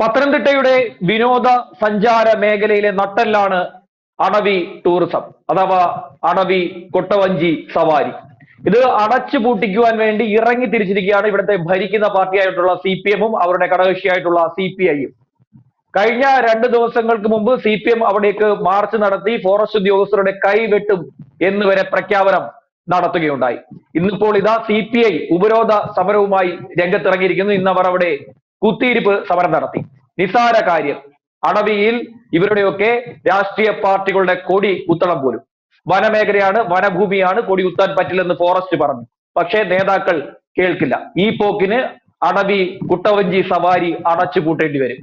പത്തനംതിട്ടയുടെ വിനോദ സഞ്ചാര മേഖലയിലെ നട്ടെല്ലാണ് അണവി ടൂറിസം അഥവാ അണവി കൊട്ടവഞ്ചി സവാരി. ഇത് അടച്ചു പൂട്ടിക്കുവാൻ വേണ്ടി ഇറങ്ങി തിരിച്ചിരിക്കുകയാണ് ഇവിടുത്തെ ഭരിക്കുന്ന പാർട്ടിയായിട്ടുള്ള സി പി എമ്മും അവരുടെ ഘടകകക്ഷിയായിട്ടുള്ള സി പി ഐയും. കഴിഞ്ഞ രണ്ട് ദിവസങ്ങൾക്ക് മുമ്പ് സി പി എം അവിടേക്ക് മാർച്ച് നടത്തി ഫോറസ്റ്റ് ഉദ്യോഗസ്ഥരുടെ കൈവെട്ടും എന്ന് വരെ പ്രഖ്യാപനം നടത്തുകയുണ്ടായി. ഇന്നിപ്പോൾ ഇതാ സി പി ഐ ഉപരോധ സമരവുമായി രംഗത്തിറങ്ങിയിരിക്കുന്നു. ഇന്ന് അവർ അവിടെ കുത്തിയിരിപ്പ് സമരം നടത്തി. നിസാര കാര്യം. അടവിയിൽ ഇവരുടെയൊക്കെ രാഷ്ട്രീയ പാർട്ടികളുടെ കൊടി കുത്തണം പോലും. വനമേഖലയാണ് വനഭൂമിയാണ് കൊടി കുത്താൻ പറ്റില്ലെന്ന് ഫോറസ്റ്റ് പറഞ്ഞു. പക്ഷേ നേതാക്കൾ കേൾക്കില്ല. ഈ പോക്കിന് അടവി കുട്ടവഞ്ചി സവാരി അടച്ചു പൂട്ടേണ്ടി വരും.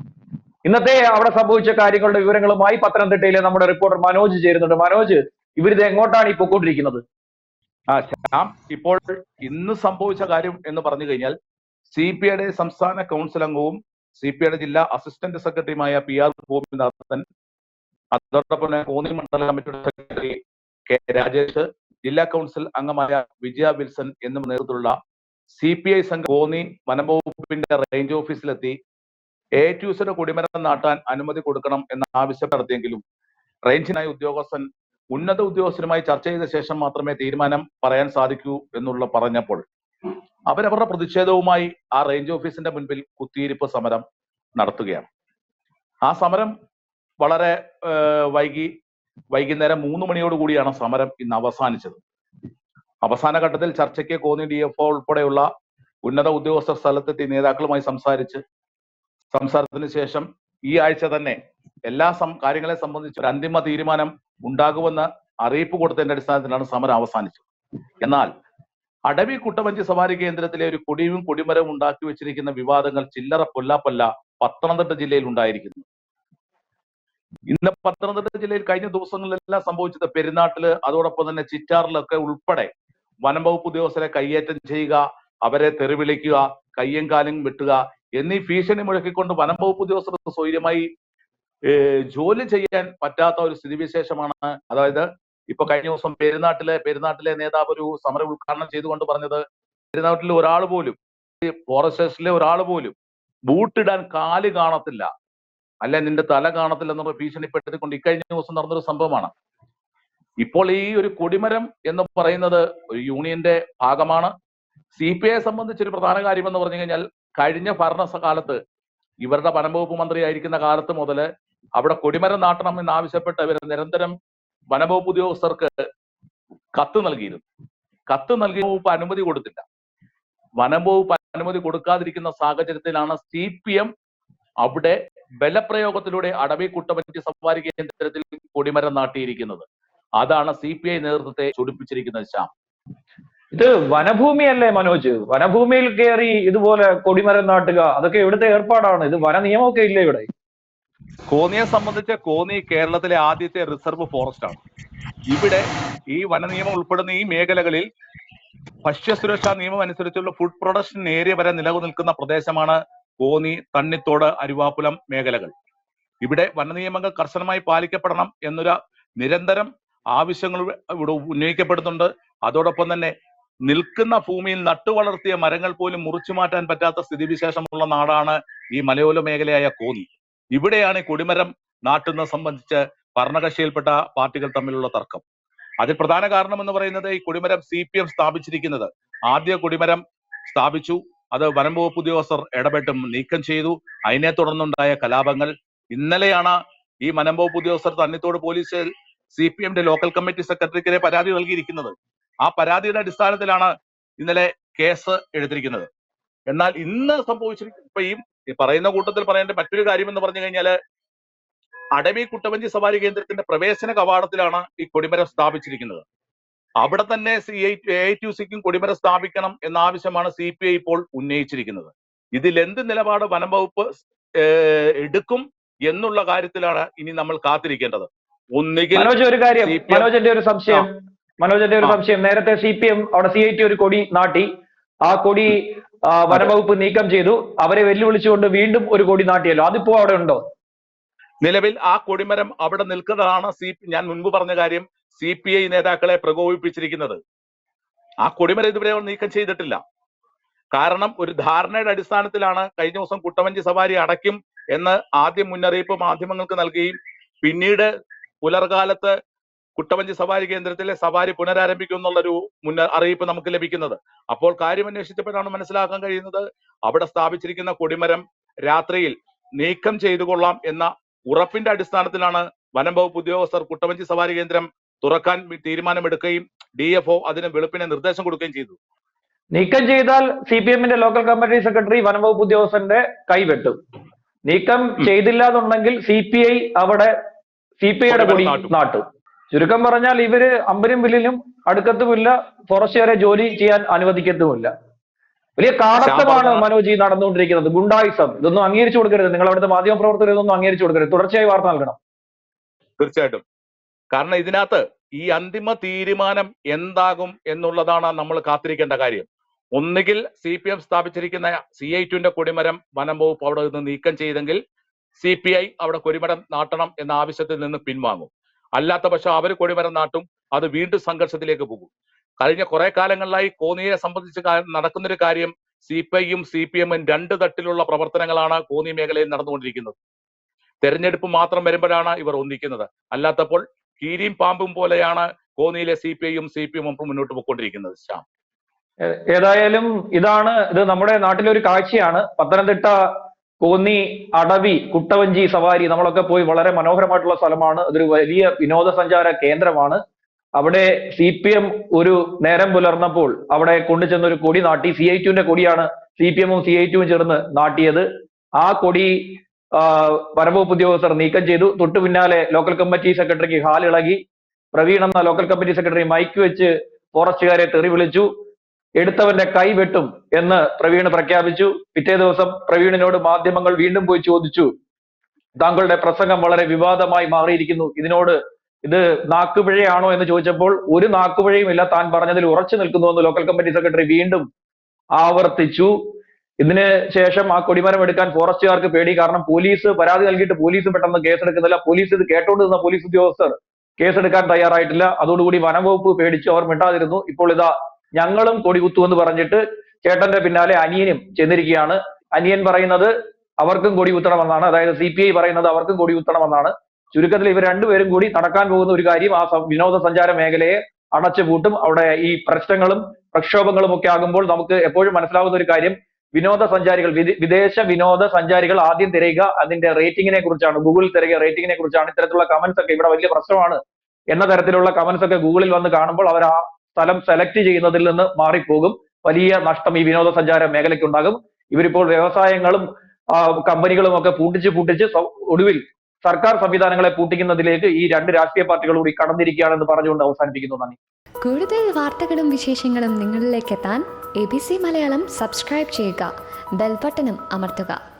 ഇന്നത്തെ അവിടെ സംഭവിച്ച കാര്യങ്ങളുടെ വിവരങ്ങളുമായി പത്തനംതിട്ടയിലെ നമ്മുടെ റിപ്പോർട്ടർ മനോജ് ചേരുന്നുണ്ട്. മനോജ് ഇവരിത് എങ്ങോട്ടാണ് ഈ പൊക്കോണ്ടിരിക്കുന്നത്? ആ ഇപ്പോൾ ഇന്ന് സംഭവിച്ച കാര്യം എന്ന് പറഞ്ഞു കഴിഞ്ഞാൽ സി പി ഐയുടെ സംസ്ഥാന കൗൺസിൽ അംഗവും സി പി ഐയുടെ ജില്ലാ അസിസ്റ്റന്റ് സെക്രട്ടറിയുമായ പി ആർ ഗോപിനാഥൻ അതോടൊപ്പം തന്നെ കോന്നി മണ്ഡല കമ്മിറ്റിയുടെ സെക്രട്ടറി കെ രാജേഷ് ജില്ലാ കൗൺസിൽ അംഗമായ വിജയ വിൽസൺ എന്നിവർ നേതൃത്വത്തിലുള്ള സി പി ഐ സംഘം കോന്നി വനംവകുപ്പിന്റെ റേഞ്ച് ഓഫീസിലെത്തി എ ട്യൂസിന്റെ കുടിമരം നാട്ടാൻ അനുമതി കൊടുക്കണം എന്ന ആവശ്യം നടത്തിയെങ്കിലും റേഞ്ചിനായ ഉദ്യോഗസ്ഥൻ ഉന്നത ഉദ്യോഗസ്ഥരുമായി ചർച്ച ചെയ്ത ശേഷം മാത്രമേ തീരുമാനം പറയാൻ സാധിക്കൂ എന്നുള്ള പറഞ്ഞപ്പോൾ അവരവരുടെ പ്രതിഷേധവുമായി ആ റേഞ്ച് ഓഫീസിന്റെ മുൻപിൽ കുത്തിയിരിപ്പ് സമരം നടത്തുകയാണ്. ആ സമരം വളരെ വൈകി വൈകുന്നേരം മൂന്ന് മണിയോട് കൂടിയാണ് സമരം ഇന്ന് അവസാനിച്ചത്. അവസാന ഘട്ടത്തിൽ ചർച്ചയ്ക്ക് കോന്നി ഡി എഫ് ഉൾപ്പെടെയുള്ള ഉന്നത ഉദ്യോഗസ്ഥ സ്ഥലത്തെത്തി നേതാക്കളുമായി സംസാരിച്ച് സംസാരത്തിന് ശേഷം ഈ ആഴ്ച തന്നെ എല്ലാ കാര്യങ്ങളെ സംബന്ധിച്ച് ഒരു അന്തിമ തീരുമാനം ഉണ്ടാകുമെന്ന് അറിയിപ്പ് കൊടുത്തതിന്റെ അടിസ്ഥാനത്തിലാണ് സമരം അവസാനിച്ചത്. എന്നാൽ അടവി കുട്ടവഞ്ചി സവാരി കേന്ദ്രത്തിലെ ഒരു കൊടിയും കൊടിമരവും ഉണ്ടാക്കി വെച്ചിരിക്കുന്ന വിവാദങ്ങൾ ചില്ലറ പൊല്ലാപ്പല്ല പത്തനംതിട്ട ജില്ലയിൽ ഉണ്ടായിരിക്കുന്നു. ഇന്ന് പത്തനംതിട്ട ജില്ലയിൽ കഴിഞ്ഞ ദിവസങ്ങളിലെല്ലാം സംഭവിച്ചത് പെരുന്നാട്ടിൽ അതോടൊപ്പം തന്നെ ചിറ്റാറിലൊക്കെ ഉൾപ്പെടെ വനം വകുപ്പ് ഉദ്യോഗസ്ഥരെ കയ്യേറ്റം ചെയ്യുക അവരെ തെറിവിളിക്കുക കയ്യും കാലും വെട്ടുക എന്നീ ഭീഷണി മുഴക്കിക്കൊണ്ട് വനം വകുപ്പ് ഉദ്യോഗസ്ഥർക്ക് സ്വൈര്യമായി ജോലി ചെയ്യാൻ പറ്റാത്ത ഒരു സ്ഥിതിവിശേഷമാണ്. അതായത് ഇപ്പൊ കഴിഞ്ഞ ദിവസം പെരുന്നാട്ടിലെ പെരുന്നാട്ടിലെ നേതാവ് ഒരു സമരം ഉദ്ഘാടനം ചെയ്തുകൊണ്ട് പറഞ്ഞത് പെരുന്നാട്ടിൽ ഒരാൾ പോലും ഫോറസ്റ്റ് സ്റ്റേഷനിലെ ഒരാൾ പോലും ബൂട്ടിടാൻ കാൽ കാണത്തില്ല. അല്ല നിന്റെ തല കാണത്തില്ല എന്നുള്ള ഭീഷണിപ്പെടുത്തിക്കൊണ്ട് ഇക്കഴിഞ്ഞ ദിവസം നടന്നൊരു സംഭവമാണ്. ഇപ്പോൾ ഈ ഒരു കൊടിമരം എന്ന് പറയുന്നത് ഒരു യൂണിയന്റെ ഭാഗമാണ്. സി പി ഐയെ സംബന്ധിച്ച് ഒരു പ്രധാന കാര്യം എന്ന് പറഞ്ഞു കഴിഞ്ഞാൽ കഴിഞ്ഞ ഭരണകാലത്ത് ഇവരുടെ വനംവകുപ്പ് മന്ത്രിയായിരിക്കുന്ന കാലത്ത് മുതൽ അവിടെ കൊടിമരം നാട്ടണം എന്നാവശ്യപ്പെട്ട് ഇവർ നിരന്തരം വനംവകുപ്പ് ഉദ്യോഗസ്ഥർക്ക് കത്ത് നൽകിയിരുന്നു. കത്ത് നൽകിയ വകുപ്പ് അനുമതി കൊടുത്തില്ല. വനംവകുപ്പ് അനുമതി കൊടുക്കാതിരിക്കുന്ന സാഹചര്യത്തിലാണ് സി പി എം അവിടെ ബലപ്രയോഗത്തിലൂടെ അടവി കുട്ടമറ്റി സവാരി കേന്ദ്രത്തിൽ കൊടിമരം നാട്ടിയിരിക്കുന്നത്. അതാണ് സി പി ഐ നേതൃത്വത്തെ ചൊടിപ്പിച്ചിരിക്കുന്നത് ശ്യാം. ഇത് വനഭൂമിയല്ലേ മനോജ്? വനഭൂമിയിൽ കയറി ഇതുപോലെ കൊടിമരം നാട്ടുക അതൊക്കെ ഇവിടുത്തെ ഏർപ്പാടാണ്. ഇത് വന നിയമമൊക്കെ ഇല്ലേ ഇവിടെ? കോന്നിയെ സംബന്ധിച്ച് കോന്നി കേരളത്തിലെ ആദ്യത്തെ റിസർവ് ഫോറസ്റ്റ് ആണ്. ഇവിടെ ഈ വനനിയമം ഉൾപ്പെടുന്ന ഈ മേഖലകളിൽ ഭക്ഷ്യസുരക്ഷാ നിയമം അനുസരിച്ചുള്ള ഫുഡ് പ്രൊഡക്ഷൻ ഏരിയ വരെ നിലനിൽക്കുന്ന പ്രദേശമാണ് കോന്നി തണ്ണിത്തോട് അരുവാപ്പുലം മേഖലകൾ. ഇവിടെ വനനിയമങ്ങൾ കർശനമായി പാലിക്കപ്പെടണം എന്നൊരു നിരന്തരം ആവശ്യങ്ങൾ ഇവിടെ ഉന്നയിക്കപ്പെടുന്നുണ്ട്. അതോടൊപ്പം തന്നെ നിൽക്കുന്ന ഭൂമിയിൽ നട്ടുവളർത്തിയ മരങ്ങൾ പോലും മുറിച്ചു മാറ്റാൻ പറ്റാത്ത സ്ഥിതിവിശേഷമുള്ള നാടാണ് ഈ മലയോല മേഖലയായ കോന്നി. ഇവിടെയാണ് കൊടിമരം നാട്ടുന്നത് സംബന്ധിച്ച് ഭരണകക്ഷിയിൽപ്പെട്ട പാർട്ടികൾ തമ്മിലുള്ള തർക്കം. അതിൽ പ്രധാന കാരണം എന്ന് പറയുന്നത് ഈ കൊടിമരം സി പി എം സ്ഥാപിച്ചിരിക്കുന്നത്. ആദ്യ കൊടിമരം സ്ഥാപിച്ചു. അത് വനംവകുപ്പ് ഉദ്യോഗസ്ഥർ ഇടപെട്ടും നീക്കം ചെയ്തു. അതിനെ തുടർന്നുണ്ടായ കലാപങ്ങൾ. ഇന്നലെയാണ് ഈ വനംവകുപ്പ് ഉദ്യോഗസ്ഥർ തന്നിത്തോട് പോലീസിൽ സി പി എമ്മിന്റെ ലോക്കൽ കമ്മിറ്റി സെക്രട്ടറിക്കെതിരെ പരാതി നൽകിയിരിക്കുന്നത്. ആ പരാതിയുടെ അടിസ്ഥാനത്തിലാണ് ഇന്നലെ കേസ് എടുത്തിരിക്കുന്നത്. എന്നാൽ ഇന്ന് സംഭവിച്ചിരിക്കുന്ന ഇപ്പൊ ഈ ഈ പറയുന്ന കൂട്ടത്തിൽ പറയേണ്ട മറ്റൊരു കാര്യം എന്ന് പറഞ്ഞു കഴിഞ്ഞാൽ അടവി കുട്ടവഞ്ചി സവാരി കേന്ദ്രത്തിന്റെ പ്രവേശന കവാടത്തിലാണ് ഈ കൊടിമരം സ്ഥാപിച്ചിരിക്കുന്നത്. അവിടെ തന്നെ സി ഐ ടി സിക്കും കൊടിമരം സ്ഥാപിക്കണം എന്ന ആവശ്യമാണ് സി പി ഐ ഇപ്പോൾ ഉന്നയിച്ചിരിക്കുന്നത്. ഇതിൽ എന്ത് നിലപാട് വനം വകുപ്പ് എടുക്കും എന്നുള്ള കാര്യത്തിലാണ് ഇനി നമ്മൾ കാത്തിരിക്കേണ്ടത്. ഒന്നുകിൽ മനോജ് ഒരു കാര്യം. മനോജന്റെ ഒരു സംശയം. മനോജന്റെ ഒരു സംശയം. നേരത്തെ സി പി എം അവിടെ സി ഐ ടി ഒരു കൊടി നാട്ടി. ആ കൊടി വനവകുപ്പ് നീക്കം ചെയ്തു. അവരെ വെല്ലുവിളിച്ചുകൊണ്ട് വീണ്ടും ഒരു കൊടി നാട്ടിയല്ലോ. അതിപ്പോ അവിടെ ഉണ്ടോ? നിലവിൽ ആ കൊടിമരം അവിടെ നിൽക്കുന്നതാണ് സി ഞാൻ മുൻപ് പറഞ്ഞ കാര്യം സി പി ഐ നേതാക്കളെ പ്രകോപിപ്പിച്ചിരിക്കുന്നത്. ആ കൊടിമരം ഇതുവരെ അവർ നീക്കം ചെയ്തിട്ടില്ല. കാരണം ഒരു ധാരണയുടെ അടിസ്ഥാനത്തിലാണ് കഴിഞ്ഞ ദിവസം കുട്ടവഞ്ചി സവാരി അടയ്ക്കും എന്ന് ആദ്യം മുന്നറിയിപ്പ് മാധ്യമങ്ങൾക്ക് നൽകുകയും പിന്നീട് പുലർകാലത്ത് കുട്ടവഞ്ചി സവാരി കേന്ദ്രത്തിലെ സവാരി പുനരാരംഭിക്കും എന്നുള്ളൊരു മുന്ന അറിയിപ്പ് നമുക്ക് ലഭിക്കുന്നത്. അപ്പോൾ കാര്യം അന്വേഷിച്ചപ്പോഴാണ് മനസ്സിലാക്കാൻ കഴിയുന്നത് അവിടെ സ്ഥാപിച്ചിരിക്കുന്ന കൊടിമരം രാത്രിയിൽ നീക്കം ചെയ്തു കൊള്ളാം എന്ന ഉറപ്പിന്റെ അടിസ്ഥാനത്തിലാണ് വനം വകുപ്പ് ഉദ്യോഗസ്ഥർ കുട്ടവഞ്ചി സവാരി കേന്ദ്രം തുറക്കാൻ തീരുമാനമെടുക്കുകയും ഡി എഫ് ഒ അതിന് വെളുപ്പിനെ നിർദ്ദേശം കൊടുക്കുകയും ചെയ്തു. നീക്കം ചെയ്താൽ സി പി എമ്മിന്റെ ലോക്കൽ കമ്മിറ്റി സെക്രട്ടറി വനംവകുപ്പ് ഉദ്യോഗസ്ഥന്റെ കൈവെട്ടും നീക്കം ചെയ്തില്ല എന്നുണ്ടെങ്കിൽ സി പി ഐ അവിടെ സി പി ഐയുടെ കൊടി നാട്ടും. ചുരുക്കം പറഞ്ഞാൽ ഇവർ അമ്പരും വില്ലിലും അടുക്കത്തുമില്ല വരെ ജോലി ചെയ്യാൻ അനുവദിക്കത്തുമില്ല. വലിയ കാടത്തമാണ് മനോജി മനോജ് ഈ നടന്നുകൊണ്ടിരിക്കുന്നത്. ഗുണ്ടായിസം. ഇതൊന്നും അംഗീകരിച്ചു കൊടുക്കരുത്. നിങ്ങൾ അവിടുത്തെ മാധ്യമ പ്രവർത്തകർ ഇതൊന്നും അംഗീകരിച്ചു കൊടുക്കരുത്. തുടർച്ചയായി വാർത്ത നൽകണം. തീർച്ചയായിട്ടും. കാരണം ഇതിനകത്ത് ഈ അന്തിമ തീരുമാനം എന്താകും എന്നുള്ളതാണ് നമ്മൾ കാത്തിരിക്കേണ്ട കാര്യം. ഒന്നുകിൽ സി പി എം സ്ഥാപിച്ചിരിക്കുന്ന സി ഐ ടുവിന്റെ കൊടിമരം വനം വകുപ്പ് അവിടെ നിന്ന് നീക്കം ചെയ്തെങ്കിൽ സി പി ഐ അവിടെ കൊടിമരം നാട്ടണം എന്ന ആവശ്യത്തിൽ നിന്ന് പിൻവാങ്ങും. അല്ലാത്ത പക്ഷം അവർ കൊടിമരം നാട്ടും അത് വീണ്ടും സംഘർഷത്തിലേക്ക് പോകും. കഴിഞ്ഞ കുറെ കാലങ്ങളിലായി കോന്നിയെ സംബന്ധിച്ച് നടക്കുന്നൊരു കാര്യം സി പി ഐയും സി പി എമ്മും രണ്ട് തട്ടിലുള്ള പ്രവർത്തനങ്ങളാണ് കോന്നി മേഖലയിൽ നടന്നുകൊണ്ടിരിക്കുന്നത്. തെരഞ്ഞെടുപ്പ് മാത്രം വരുമ്പോഴാണ് ഇവർ ഒന്നിക്കുന്നത്. അല്ലാത്തപ്പോൾ കീരിയും പാമ്പും പോലെയാണ് കോന്നിയിലെ സി പി ഐയും സി പി എമ്മും മുന്നോട്ട് പോയിക്കൊണ്ടിരിക്കുന്നത് ശ്യാം. ഏതായാലും ഇതാണ് ഇത് നമ്മുടെ നാട്ടിലെ ഒരു കാഴ്ചയാണ്. പത്തനംതിട്ട കോന്നി അടവി കുട്ടവഞ്ചി സവാരി നമ്മളൊക്കെ പോയി വളരെ മനോഹരമായിട്ടുള്ള സ്ഥലമാണ്. അതൊരു വലിയ വിനോദസഞ്ചാര കേന്ദ്രമാണ്. അവിടെ സി പി എം ഒരു നേരം പുലർന്നപ്പോൾ അവിടെ കൊണ്ടുചെന്ന ഒരു കൊടി നാട്ടി. സി ഐ ടുവിന്റെ കൊടിയാണ് സി പി എമ്മും സി ഐ ടുവും ചേർന്ന് നാട്ടിയത്. ആ കൊടി വനംവകുപ്പ് ഉദ്യോഗസ്ഥർ നീക്കം ചെയ്തു. തൊട്ടു പിന്നാലെ ലോക്കൽ കമ്മിറ്റി സെക്രട്ടറിക്ക് ഇളകി പ്രവീൺ എന്ന ലോക്കൽ കമ്മിറ്റി സെക്രട്ടറി മൈക്ക് വെച്ച് ഫോറസ്റ്റുകാരെ തെറി വിളിച്ചു. എടുത്തവന്റെ കൈ വെട്ടും എന്ന് പ്രവീൺ പ്രഖ്യാപിച്ചു. പിറ്റേ ദിവസം പ്രവീണിനോട് മാധ്യമങ്ങൾ വീണ്ടും പോയി ചോദിച്ചു. താങ്കളുടെ പ്രസംഗം വളരെ വിവാദമായി മാറിയിരിക്കുന്നു. ഇതിനോട് ഇത് നാക്കുപിഴയാണോ എന്ന് ചോദിച്ചപ്പോൾ ഒരു നാക്കുപിഴയും ഇല്ല താൻ പറഞ്ഞതിൽ ഉറച്ചു നിൽക്കുന്നു എന്ന് ലോക്കൽ കമ്മിറ്റി സെക്രട്ടറി വീണ്ടും ആവർത്തിച്ചു. ഇതിന് ശേഷം ആ കൊടിമരം എടുക്കാൻ ഫോറസ്റ്റുകാർക്ക് പേടി. കാരണം പോലീസ് പരാതി നൽകിയിട്ട് പോലീസ് പെട്ടെന്ന് കേസെടുക്കുന്നില്ല. പോലീസ് ഇത് കേട്ടോണ്ട് നിന്ന പോലീസ് ഉദ്യോഗസ്ഥർ കേസെടുക്കാൻ തയ്യാറായിട്ടില്ല. അതോടുകൂടി വനംവകുപ്പ് പേടിച്ചു അവർ മിണ്ടാതിരുന്നു. ഇപ്പോൾ ഇതാ ഞങ്ങളും കൊടി കുത്തുമെന്ന് പറഞ്ഞിട്ട് ചേട്ടന്റെ പിന്നാലെ അനിയനും ചെന്നിരിക്കുകയാണ്. അനിയൻ പറയുന്നത് അവർക്കും കൊടി കുത്തണമെന്നാണ്. അതായത് സി പി ഐ പറയുന്നത് അവർക്കും കൊടി കുത്തണമെന്നാണ്. ചുരുക്കത്തിൽ ഇവർ രണ്ടുപേരും കൂടി നടക്കാൻ പോകുന്ന ഒരു കാര്യം ആ വിനോദസഞ്ചാര മേഖലയെ അടച്ചുപൂട്ടും അവിടെ ഈ പ്രശ്നങ്ങളും പ്രക്ഷോഭങ്ങളും ഒക്കെ ആകുമ്പോൾ നമുക്ക് എപ്പോഴും മനസ്സിലാവുന്ന ഒരു കാര്യം വിനോദസഞ്ചാരികൾ സഞ്ചാരികൾ വിദേശ വിനോദ സഞ്ചാരികൾ ആദ്യം തിരയുക അതിന്റെ റേറ്റിംഗിനെ കുറിച്ചാണ്. ഗൂഗിളിൽ തിരയുക റേറ്റിംഗിനെ കുറിച്ചാണ്. ഇത്തരത്തിലുള്ള കമന്റ്സ് ഒക്കെ ഇവിടെ വലിയ പ്രശ്നമാണ്. എന്ന തരത്തിലുള്ള കമന്റ്സ് ഒക്കെ ഗൂഗിളിൽ വന്ന് കാണുമ്പോൾ അവർ ആ സ്ഥലം സെലക്ട് ചെയ്യുന്നതിൽ നിന്ന് മാറിപ്പോകും. വലിയ നഷ്ടം ഈ വിനോദസഞ്ചാര മേഖലയ്ക്ക് ഉണ്ടാകും ഇവരിപ്പോൾ വ്യവസായങ്ങളും കമ്പനികളും ഒക്കെ പൂട്ടിച്ച് പൂട്ടിച്ച് ഒടുവിൽ സർക്കാർ സംവിധാനങ്ങളെ പൂട്ടിക്കുന്നതിലേക്ക് ഈ രണ്ട് രാഷ്ട്രീയ പാർട്ടികൾ കൂടി കടന്നിരിക്കുകയാണെന്ന് പറഞ്ഞുകൊണ്ട് അവസാനിപ്പിക്കുന്നു. നന്ദി. കൂടുതൽ വാർത്തകളും വിശേഷങ്ങളും നിങ്ങളിലേക്ക് എത്താൻ A B C Malayalam subscribe ചെയ്യുക. ബെൽബട്ടനും അമർത്തുക.